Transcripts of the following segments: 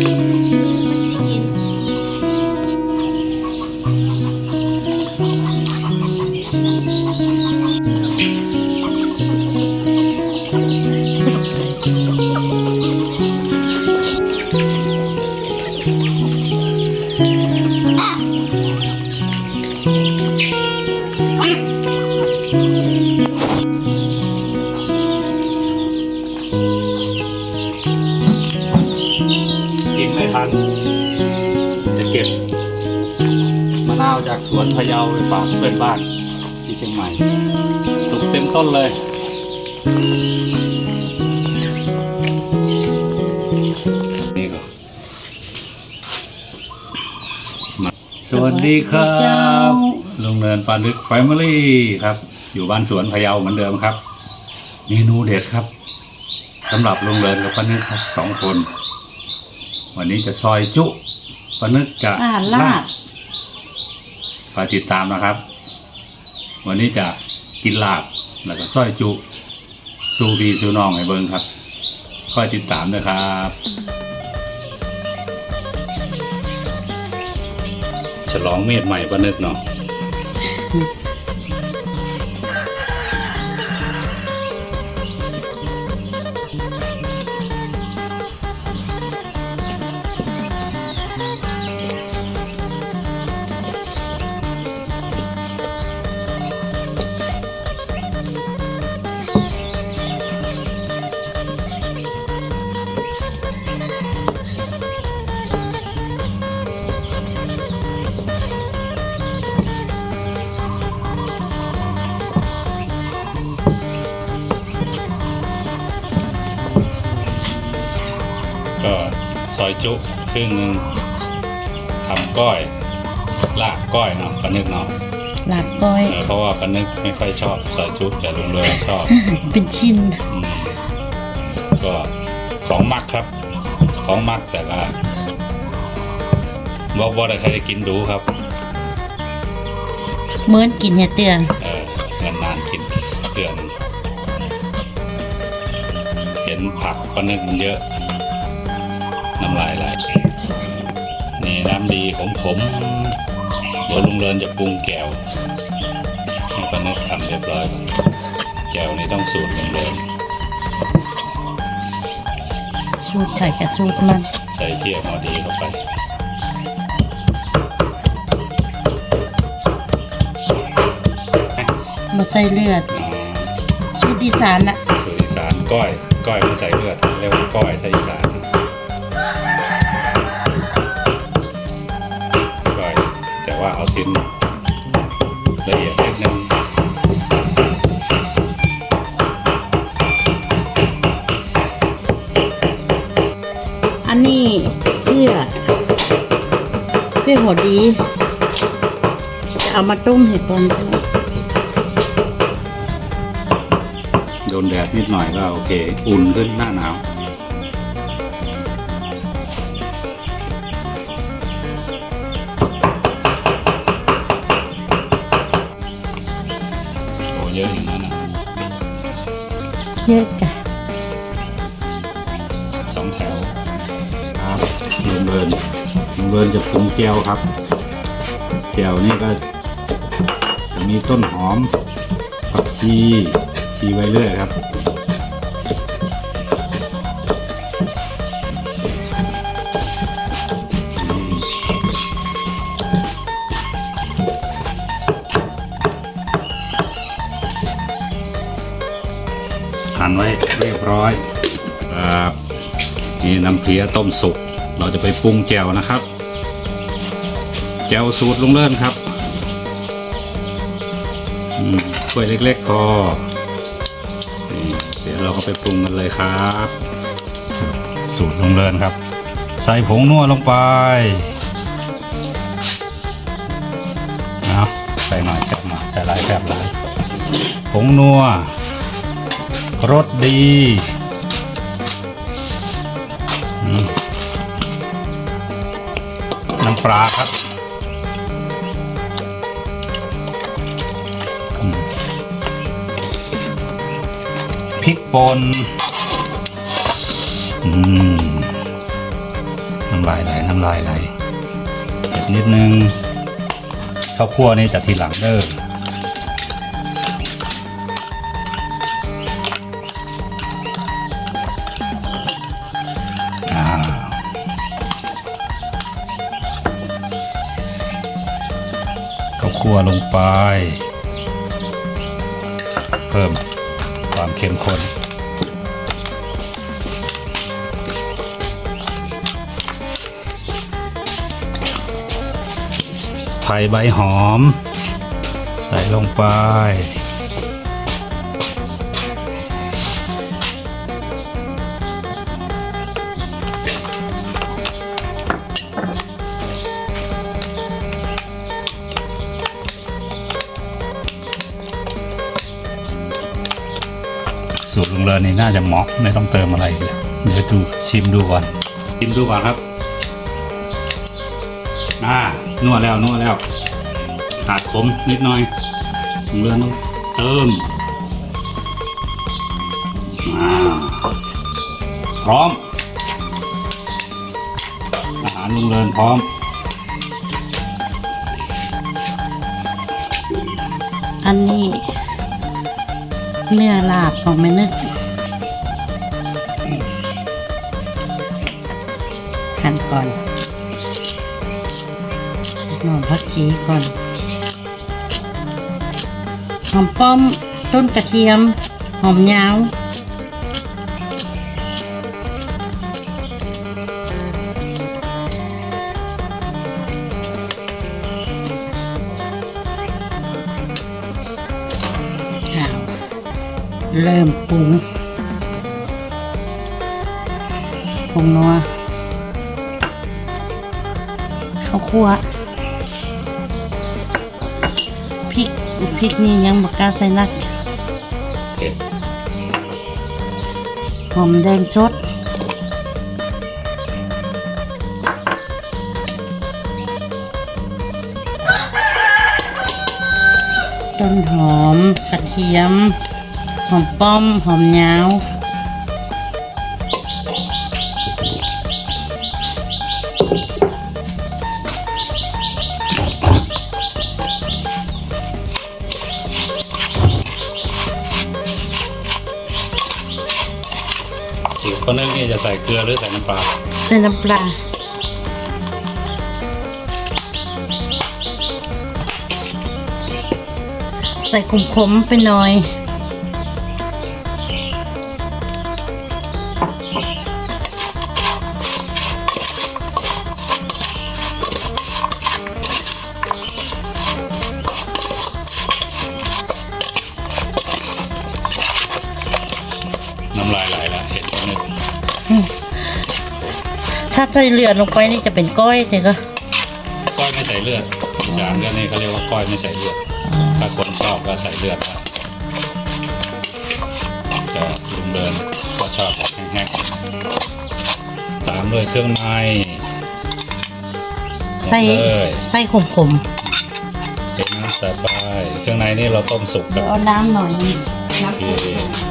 กินาวจากสวนพะเยาไปฝากเพื่อนบ้านที่เชียงใหม่ สุกเต็มต้นเลยนี่ก็มาสวัสดีครับลุงเนินปานึกแฟมิลี่ครับ อยู่บ้านสวนพะเยาเหมือนเดิมครับเมนูเด็ดครับสำหรับลุงเนินกับป้านึกครับสองคน วันนี้จะซอยจุป้านึกจะอ่าลาบ คอยติดตามนะครับ วันนี้จะกินลาบแล้วก็ส้อยจุสูบีสูนองให้เบิ้งครับคอยติดตามด้วยครับฉลองเมีดใหม่ประนึกเนาะ อยจุครึ่งหนึงทำก้อย ลาบก้อยเนาะป้านึกเนาะลาบก้อยเออเพราะว่าป้านึกไม่ค่อยชอบซอยจุแต่ลุงเรืองชอบเป็นชิ้นอืมก็ของมักครับ ของมักแต่ละบอกว่าได้ใครได้กินดูครับเหมือนกินเห็ดเตือนเออนานๆกินเตือนงเห็นผักปลานึกมันเยอะ น้ำลายไหลนี่น้ำดีของผมเดี๋ยวลุงเรินจะปรุงแก้วให้ปลานึกทำเรียบร้อยแก้วนี่ต้องสูตรลุงเรินสูตรใส่แค่สูตรมัน ใส่เทียมพอดีเข้าไปมาใส่เลือดอ๋อสูตรอีสานน่ะสูตรอีสานก้อย ก้อยไม่ใส่เลือดเรียกว่าก้อยไทยอีสาน ว่าเอาชิ้นละเอียดนิดนึงอันนี้เพื่อเพื่อหัวดี จะเอามาต้มเห็ดตอนนี้โดนแดดนิดหน่อยก็โอเค อุ่นขึ้นหน้าหนาว เยอะจ้ะสองแถวครับลุงเบิร์นลุงเบิร์นจะปรุงแจวครับแจวนี่ก็จะมีต้นหอมผักชีชีไว้เรื่อยครับ หั่นไว้เรียบร้อยครับนี่น้ำเพียต้มสุก เราจะไปปรุงแจ่วนะครับ แจ่วสูตรลุงเลิศครับถ้วยเล็กๆพอนี่เดี๋ยวเราก็ไปปรุงกันเลยครับ สูตรลุงเลิศครับ ใส่ผงนัวลงไปเอาใส่หน่อยแซ่บหน่อยใส่หลายแซ่บหลายผงนัว รสดีน้ำปลาครับพริกป่นน้ำลายไหลน้ำลายไหลเผ็ดนิดนึงข้าวคั่วนี่จัดทีหลังเด้อ คั่วลงไป เพิ่มความเข้มข้นไผ่ใบหอม ใส่ลงไป สูตรลุงเลินนี่น่าจะเหมาะไม่ต้องเติมอะไรเลยเดี๋ยวดูชิมดูก่อนชิมดูก่อนครับอ่านวดแล้วนวดแล้วขาดขมนิดหน่อยลุงเลินต้องเติมอ่าพร้อม อาหารลุงเลินพร้อม อันนี้ เนื้อลาบของแม่นึกหั่นก่อนหอมผักชีก่อนหอมป้อมต้นกระเทียม หอมยาว เริ่มปรุงผงนัวข้าวคั่วพริกพริกนี่ยังบอกกล้าใส่นักหอมแดงสดต้นหอมกระเทียม หอมป้อม หอมยาวสิวคนนึงนี่จะใส่เกลือหรือใส่น้ำปลา ใส่น้ำปลาใส่ขมๆไปหน่อย ถ้าใส่เลือดลงไปนี่จะเป็นก้อยแต่ก็ก้อยไม่ใส่เลือดอีสานก็นี่เขาเรียกว่าก้อยไม่ใส่เลือด ถ้าคนชอบก็ใส่เลือดได้แต่ลุงเดินก็ชอบแบบแห้งๆตามด้วยเครื่องในใส่หมดเลยใส่ขมเทน้ำใส่ไปเครื่องในนี่เราต้มสุกๆกัเดี๋ยบวเอาน้ำหน่อยนึงน้ำ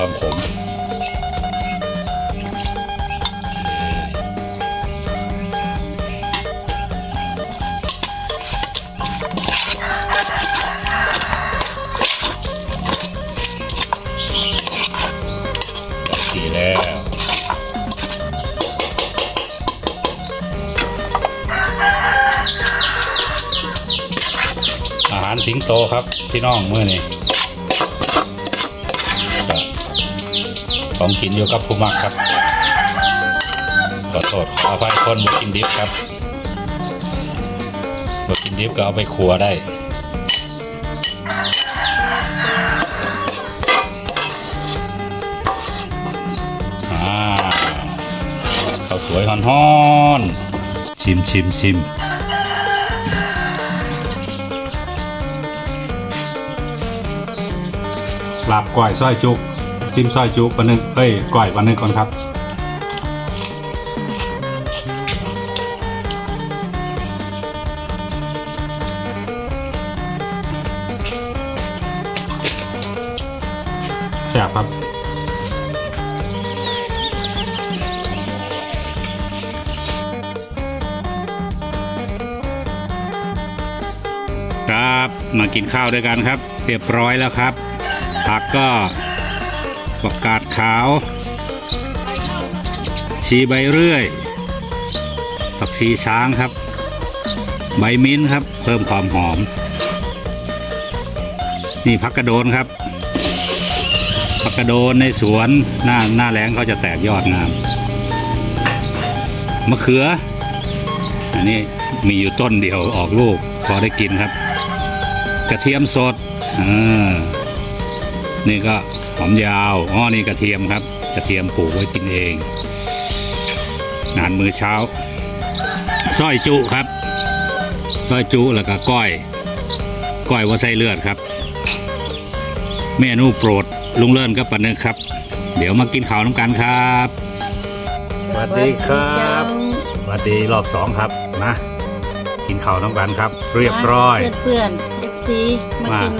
ความขมดีแล้วอาหารสิงโตครับพี่น้องเมื่อนี้ ของกินอยู่กับผู้มักครับ ขอโทษขออภัยคนบ่กินดิบครับบ่กินดิบก็เอาไปขัวได้อ่าข้าวสวยฮ้อนๆชิมชิมชิมลาบก้อยซอยจุก ชิมซอยจุปลาหนึกเอ้ยก้อยปลาหนึกก่อนครับแซ่บครับครับมากินข้าวด้วยกันครับ เรียบร้อยแล้วครับ ผักก็ ประกาศขาว ชีใบเรื่อย ผักชีช้างครับ ใบมิ้นท์ครับ เพิ่มความหอม นี่ผักกระโดนครับผักกระโดนในสวนหน้าหน้าแล้งเขาจะแตกยอดงามมะเขือ อันนี้มีอยู่ต้นเดียวออกลูกพอได้กินครับ กระเทียมสดอ่านี่ก็ หอมยาวอ๋อนี่กระเทียมครับ กระเทียมปลูกไว้กินเองอาหารมื้อเช้าสร้อยจุครับสร้อยจุแล้วก็ก้อย ก้อยว่าไส้เลือดครับเมนูโปรดลุงเลิศกับปันนึกครับ เดี๋ยวมากินข้าวน้ำกันครับ สวัสดีครับสวัสดีรอบสองครับมากินข้าวน้ำกันครับ เรียบร้อย เพื่อนๆเอฟซีมามากิกิน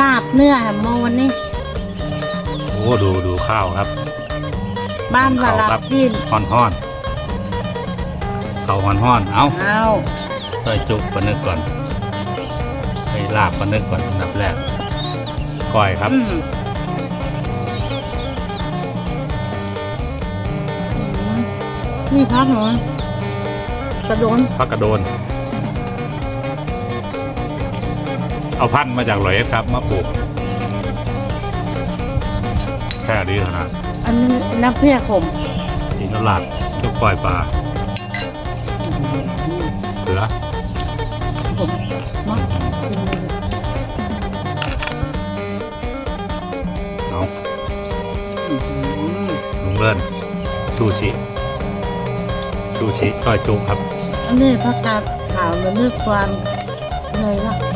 ลาบเนื้อแฮมโมวันนี้โอ้ดูดูข้าวครับบ้านวาข้าวลาครับจีนฮ้อนฮ้อนข้าวฮ้อนฮ้อนเอาเอาใส่จุกปลานึกก่อนไปลาบปลานึกก่อนอันดับแรกก้อยครับ อืมนี่พักหนูกระโดนพักกระโดน เอาพันธุ์มาจากร้อยเอ็ดครับ มาปลูกแค่ดีขนาดอันนี้น้ำเพี้ยขมกินแล้วหลาดจุกก้อยปลาเขือขมมากเอาลุงเลินซูชิซูชิซอยจุครับ อันนี้ผักกาดขาวแล้วเลือกความอะไรล่ะ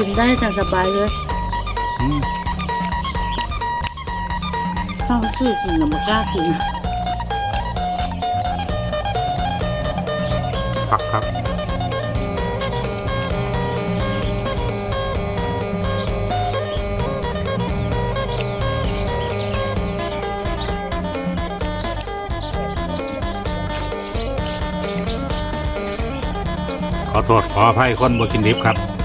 กินได้จังสบายเลยอืมข้าวซื้อกินกับกล้ากินผักครับขอโทษขออภัยคนบ่กินดิบครับ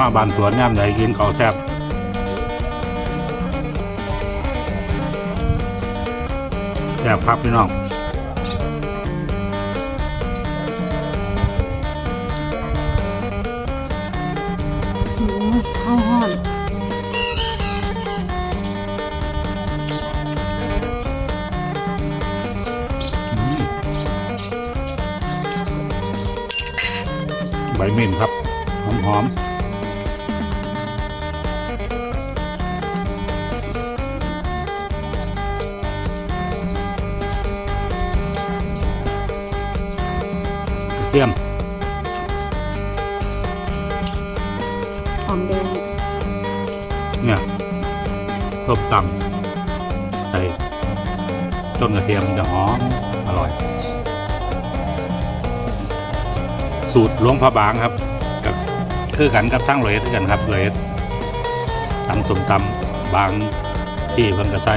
มาบานสวนย่ามใดกินข้าวแซ่บแซ่บครับพี่น้องอืมข้าวห้อนใบเม่นครับ หอมห ส้มตำใส่ต้นกระเทียมจะหอมอร่อย สูตรหลวงพระบางครับ กับคือกันกับทั้งเลยคือกันครับเลยตำส้มตำบางที่เพิ่นก็ใส่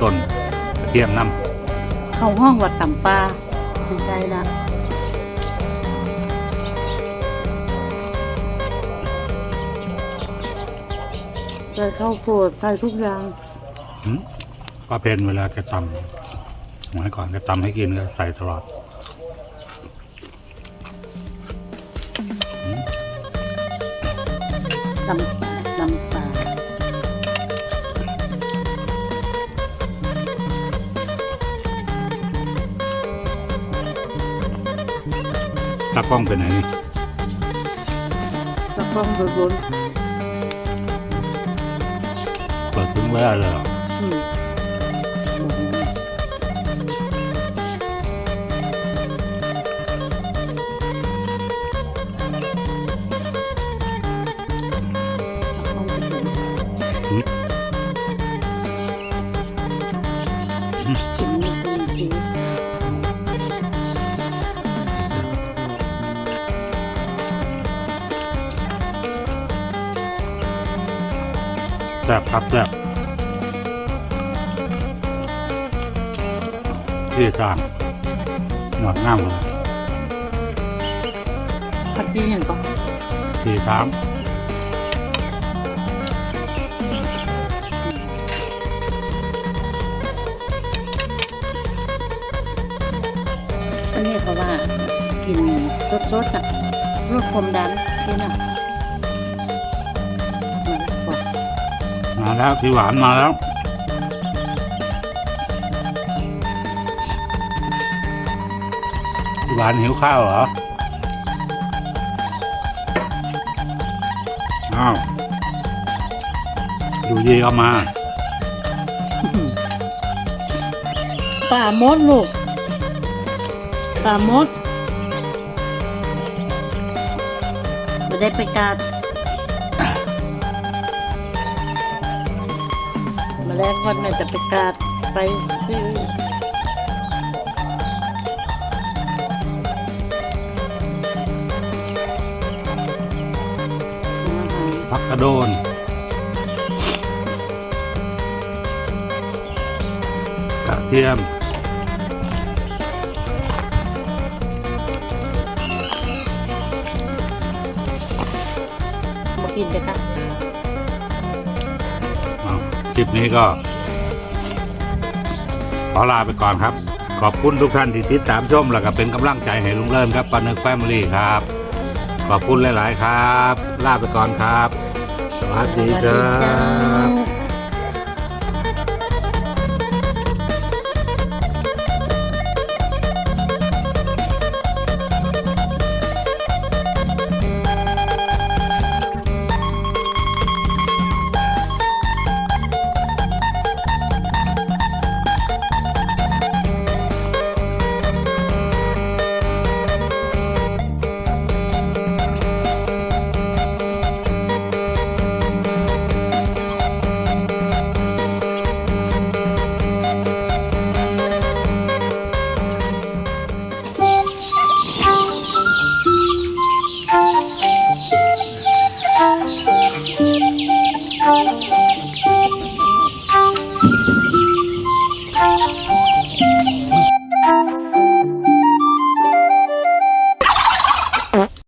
ต้นกระเทียมน้ำเข้าห้องวัดตำปลาดีใจละ ใส่ข้าวโพดใส่ทุกอย่างหืมป้าเพนเวลาแกตำสมัยก่อนแกตำให้กินก็ใส่ตลอดตำตำปลาตะก้องไปไหนนี่ตะก้องไปบนๆ ปิดถึงเวลาเลยหรอแบบครับแซ่บ ที่จานหนอดง่ามเลยผัดยี่อย่างก็ที่สามอันนี้ก็ว่ากินสดๆอะลดความดันกินอะเหมือนบอกมาแล้วพี่หวานมาแล้ว หวานหิวข้าวเหรอ อ้าวดูดีเอามา ป่ามดลูก ป่ามดไม่ได้ไปการมาแล้ววันแม่จะไปการไปซื้อ กกระโดนกระเทียมมากินจะกันเอาคลิปนี้ก็ขอลาไปก่อนครับ ขอบคุณทุกท่านที่ติดตามชมแล้วก็เป็นกำลังใจให้ลุงเริ่มครับปานึกแฟมิลี่ครับ ขอบคุณหลาย ๆ ครับ ลาไปก่อนครับ ส